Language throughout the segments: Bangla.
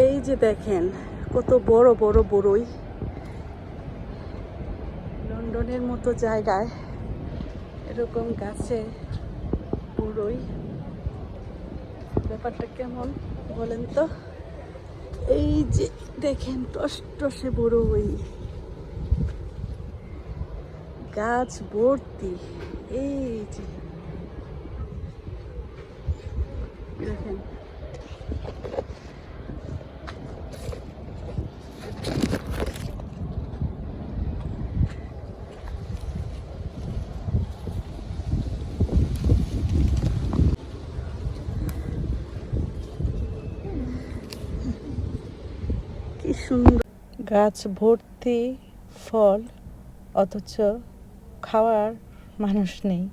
এই যে দেখেন, কত বড় বড় বড়ই। লন্ডনের মতো জায়গায় এরকম গাছে বড়ই ব্যাপারটা কেমন বলেন তো? এই যে দেখেন টস টসে বড়ই। গাছ ভর্তি, এই যে। দেখেন কি সুন্দর গাছ ভর্তি ফল অথচ খাওয়ার মানুষ নেই।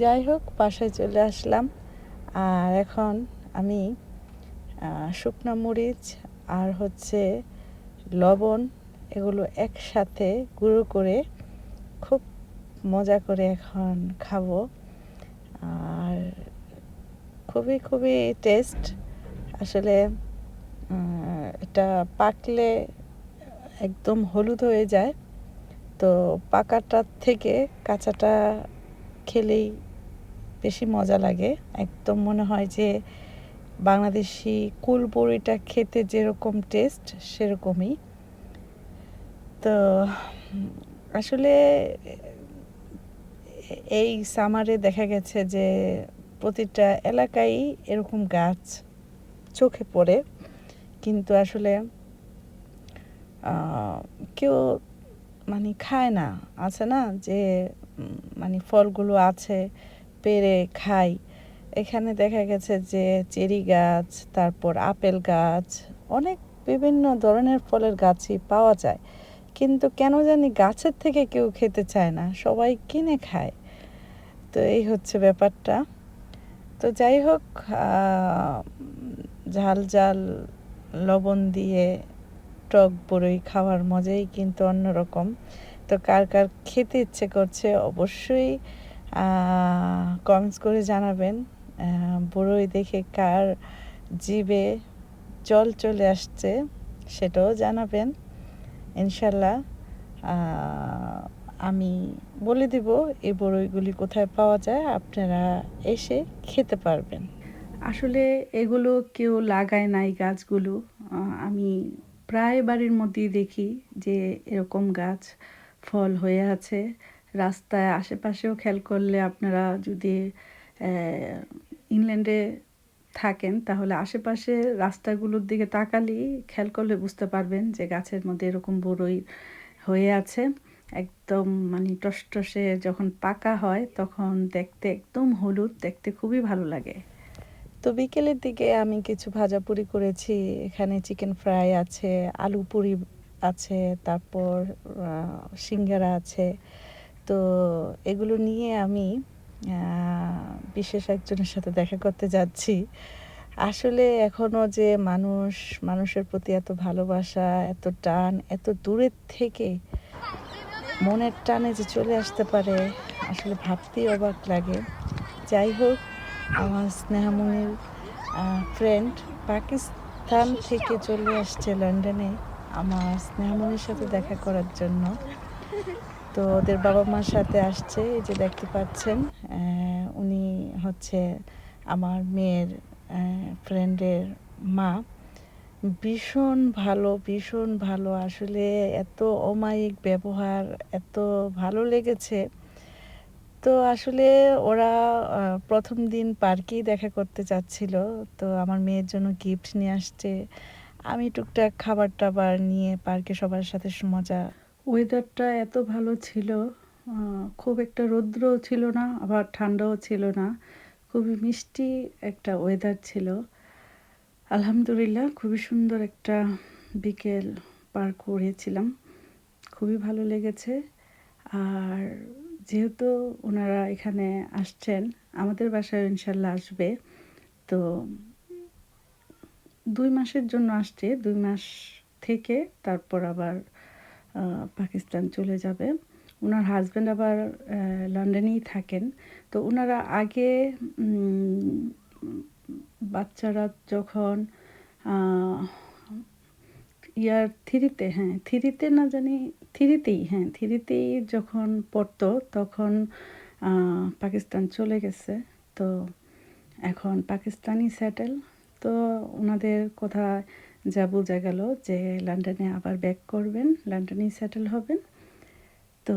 যাই হোক, বাসায় চলে আসলাম। আর এখন আমি শুকনো মরিচ আর হচ্ছে লবণ এগুলো একসাথে গুঁড়ো করে খুব মজা করে এখন খাব। আর খুবই খুবই টেস্ট আসলে এটা পাকলে একদম হলুদ হয়ে যায়, তো পাকাটার থেকে কাঁচাটা খেলেই বেশি মজা লাগে। একদম মনে হয় যে বাংলাদেশি কুল বড়িটা খেতে যেরকম টেস্ট সেরকমই। তো আসলে এই সামারে দেখা গেছে যে প্রতিটা এলাকায় এরকম গাছ চোখে পড়ে। কিন্তু আসলে কেউ মানে খায় না। আছে না যে মানে ফলগুলো আছে, পেরে খাই। এখানে দেখা গেছে যে, চেরি গাছ, তারপর আপেল গাছ, অনেক বিভিন্ন ধরনের ফলের গাছই পাওয়া যায়। কিন্তু কেন জানি গাছের থেকে কেউ খেতে চায় না, সবাই কিনে খায়। তো এই হচ্ছে ব্যাপারটা। তো যাই হোক ঝাল ঝাল লবণ দিয়ে টক বড়ই খাওয়ার মজাই কিন্তু অন্যরকম তো কার কার খেতে ইচ্ছে করছে অবশ্যই কমেন্টস করে জানাবেন। বড়ই দেখে কার জিভে জল চলে আসছে সেটাও জানাবেন। ইনশাল্লাহ আমি বলে দিব এই বড়ইগুলি কোথায় পাওয়া যায়, আপনারা এসে খেতে পারবেন। আসলে এগুলো কেউ লাগায় নাই গাছগুলো। আমি প্রায় বাড়ির মধ্যেই দেখি যে এরকম গাছ ফল হয়ে আছে। রাস্তায় আশেপাশেও খেয়াল করলে আপনারা যদি ইংল্যান্ডে থাকেন তাহলে আশেপাশে রাস্তাগুলোর দিকে তাকালেই খেয়াল করলে বুঝতে পারবেন যে গাছের মধ্যে এরকম বড়ই হয়ে আছে। একদম মানে টসটসে যখন পাকা হয় তখন দেখতে একদম হলুদ, দেখতে খুবই ভালো লাগে। তো বিকেলের দিকে আমি কিছু ভাজাপুরি করেছি। এখানে চিকেন ফ্রাই আছে, আলু পুরি আছে, তারপর সিঙ্গারা আছে। তো এগুলো নিয়ে আমি বিশেষ একজনের সাথে দেখা করতে যাচ্ছি। আসলে এখনও যে মানুষ, মানুষের প্রতি এত ভালোবাসা, এত টান, এত দূরের থেকে মনের টানে যে চলে আসতে পারে, আসলে ভাবতেই অবাক লাগে। যাই হোক আমার স্নেহামণির ফ্রেন্ড পাকিস্তান থেকে চলে আসছে লন্ডনে আমার স্নেহামণির সাথে দেখা করার জন্য। তো ওদের বাবা মার সাথে আসছে, এই যে দেখতে পাচ্ছেন উনি হচ্ছে আমার মেয়ের ফ্রেন্ডের মা। ভীষণ ভালো ভীষণ ভালো। আসলে এত অমায়িক ব্যবহার, এত ভালো লেগেছে। তো আসলে ওরা প্রথম দিন পার্কেই দেখা করতে চাচ্ছিল। তো আমার মেয়ের জন্য গিফট নিয়ে আসছে। আমি টুকটাক খাবার টাবার নিয়ে পার্কে সবার সাথে মজা। ওয়েদারটা এত ভালো ছিল খুব একটা রৌদ্রও ছিল না, আবার ঠান্ডাও ছিল না। খুবই মিষ্টি একটা ওয়েদার ছিল। আলহামদুলিল্লাহ, খুবই সুন্দর একটা বিকেল পার করেছিলাম। খুবই ভালো লেগেছে। আর যেহেতু ওনারা এখানে আসছেন, আমাদের বাসায় ইনশাল্লাহ আসবে। তো দুই মাসের জন্য আসছে, দুই মাস থেকে তারপর আবার পাকিস্তান চলে যাবে। ওনার হাজব্যান্ড আবার লন্ডনেই থাকেন। তো ওনারা আগে বাচ্চারা যখন ইয়ার থ্রিতে হ্যাঁ থ্রিতে না জানি, থ্রিতেই হ্যাঁ থ্রিতেই যখন পড়তো তখন পাকিস্তান চলে গেছে। তো এখন পাকিস্তানি স্যাটেল তো ওনাদের কথা যা বোঝা গেল যে লন্ডনে আবার ব্যাক করবেন, লন্ডনেই স্যাটেল হবেন। তো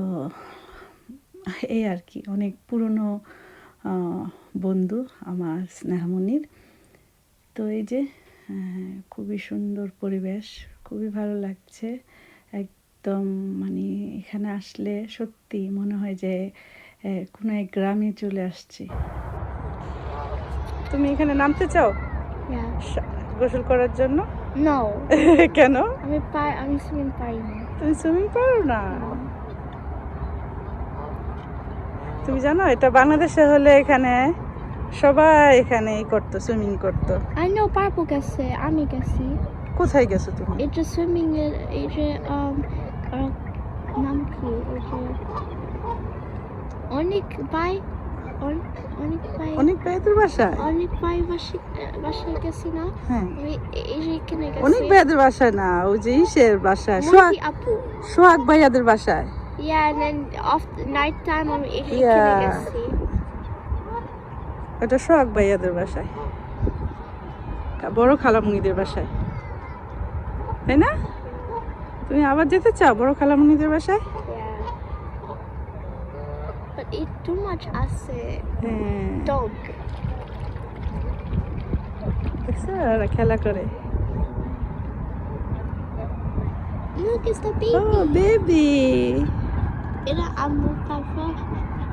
এই আর কি, অনেক পুরনো বন্ধু আমার স্নেহামণির। তো এই যে খুবই সুন্দর পরিবেশ। খুবই ভালো লাগছে। একদম মানে এখানে আসলে সত্যি মনে হয় যে কোনো এক গ্রামে চলে আসছি। তুমি এখানে নামতে চাও. গোসল করার জন্য. কেন? আমি পার আমি সুইমিং পারি না। তুমি সুইমিং পারো না? তুমি জানো এটা বাংলাদেশে হলে এখানে সবাই এখানে করতো সুইমিং করতো। Know পারব গেছে আমি গেছি। কোথায় গেছো তুমি? যে সুইমিং এর এই যে নাম কি অনেক বাই অনেক বাই অনেক বাসায়? অনেক বাসে বাসায় গেছি না। হ্যাঁ। আমি এই যে এখানে গেছি। অনেক বাসায় না? ওই যে ইসের বাসায় সোহাগ আপু। সোহাগ ভাইয়াদের বাসায়? আমি Yeah. এখানে গেছি। ওটা সোহাগ ভাইয়াদের বাসায়। বড় খালামুনিদের বাসায়। তাই না? তুমি আবার যেতে চাও বড় খালামুনিদের বাসায়? Yeah. But it too much আছে। হ্যাঁ। Dog. ওরা খেলা করে। Look, it's the ও baby. বেবি এটা আম্মু পাপা।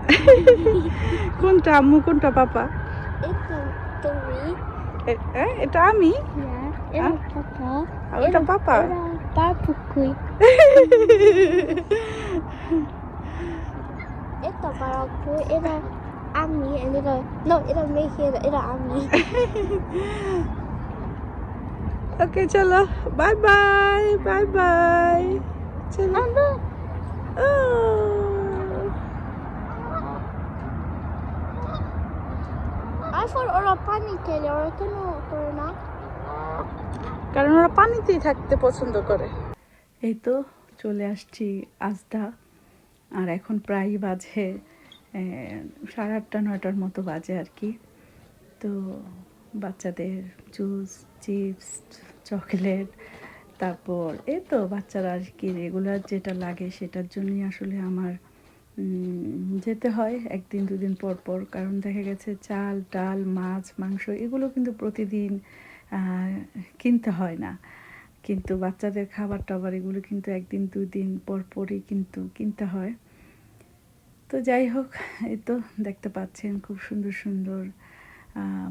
কোনটা আম্মু কোনটা পাপা? এটা তুমি। এ- এ, এটা আমি Yeah. এটা পাপা আর ওটা পাপা এটা বাপুকুই এটা বাপু এটা আমি and এটা no এটা মেয়ে এটা এটা আমি ওকে চলো বাই বাই বাই বাই চলো আম্মু ও I thought ওরা পানি খেলে ওরা কেন করে না কারণ ওরা পানিতেই থাকতে পছন্দ করে। এই তো চলে আসছি আজদা। আর এখন প্রায় বাজে সাড়ে আটটা, নয়টার মতো বাজে আর কি। তো বাচ্চাদের জুস, চিপস, চকলেট, তারপর এই তো বাচ্চারা আর কি রেগুলার যেটা লাগে সেটার জন্যই আসলে আমার যেতে হয় একদিন, দুদিন পর পর। কারণ দেখা গেছে চাল, ডাল, মাছ, মাংস এগুলো কিন্তু প্রতিদিন কিনতে হয় না। কিন্তু বাচ্চাদের খাবার টাবার এগুলো কিন্তু একদিন দুই দিন পর পরই কিন্তু কিনতে হয়। তো যাই হোক, এই তো দেখতে পাচ্ছেন খুব সুন্দর সুন্দর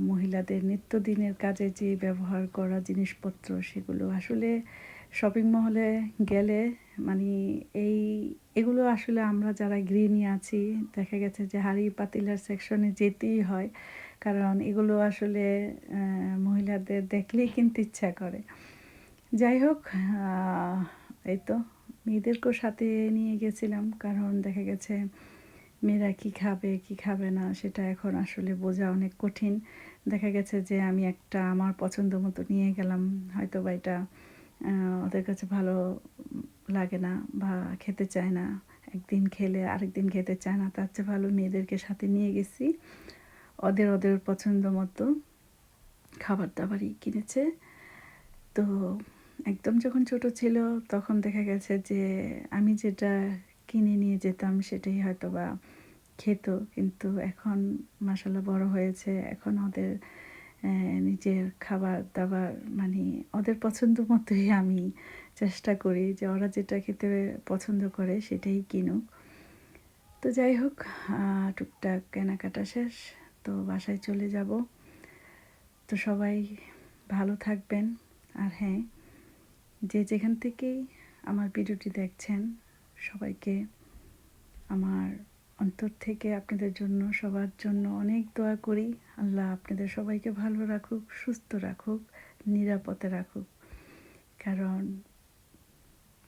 মহিলাদের নিত্যদিনের কাজে যে ব্যবহার করা জিনিসপত্র সেগুলো। আসলে শপিং মহলে গেলে মানে এই, এগুলো আসলে আমরা যারা গৃহিণী আছি, দেখা গেছে যে হাড়ি পাতিলার সেকশনে যেতেই হয়। কারণ এগুলো আসলে মহিলাদের দেখলেই কিনতে ইচ্ছা করে। যাই হোক এই তো মেয়েদেরকেও সাথে নিয়ে গেছিলাম কারণ দেখা গেছে মেয়েরা কি খাবে কি খাবে না সেটা এখন আসলে বোঝা অনেক কঠিন। দেখা গেছে যে আমি একটা আমার পছন্দ মতো নিয়ে গেলাম হয়তো বা এটা ওদের কাছে ভালো লাগে না বা খেতে চায় না। একদিন খেলে আরেকদিন খেতে চায় না, তার চেয়ে ভালো মেয়েদেরকে সাথে নিয়ে গেছি। ওদের ওদের পছন্দ মতো খাবার দাবারই কিনেছে। তো একদম যখন ছোট ছিল তখন দেখা গেছে যে আমি যেটা কিনে নিয়ে যেতাম সেটাই হয়তো বা খেত। কিন্তু এখন মাসাল্লাহ বড় হয়েছে। এখন ওদের নিজের খাবার দাবার মানে ওদের পছন্দ মতোই আমি চেষ্টা করি যে ওরা যেটা খেতে পছন্দ করে সেটাই কিনুক। তো যাই হোক টুকটাক কেনাকাটা শেষ। তো বাসায় চলে যাব। তো সবাই ভালো থাকবেন। আর হ্যাঁ যে যেখান থেকেই আমার ভিডিওটি দেখছেন, সবাইকে আমার অন্তর থেকে আপনাদের জন্য, সবার জন্য অনেক দোয়া করি। আল্লাহ আপনাদের সবাইকে ভালো রাখুক, সুস্থ রাখুক, নিরাপদে রাখুক। কারণ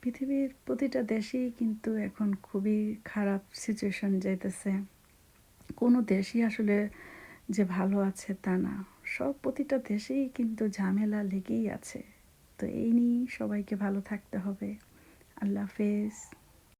পৃথিবীর প্রতিটা দেশেই কিন্তু এখন খুবই খারাপ সিচুয়েশন যাইতেছে। কোনো দেশই আসলে যে ভালো আছে তা না। সব প্রতিটা দেশেই কিন্তু ঝামেলা লেগেই আছে। তো এই নিয়েই সবাইকে ভালো থাকতে হবে। আল্লাহ হাফেজ।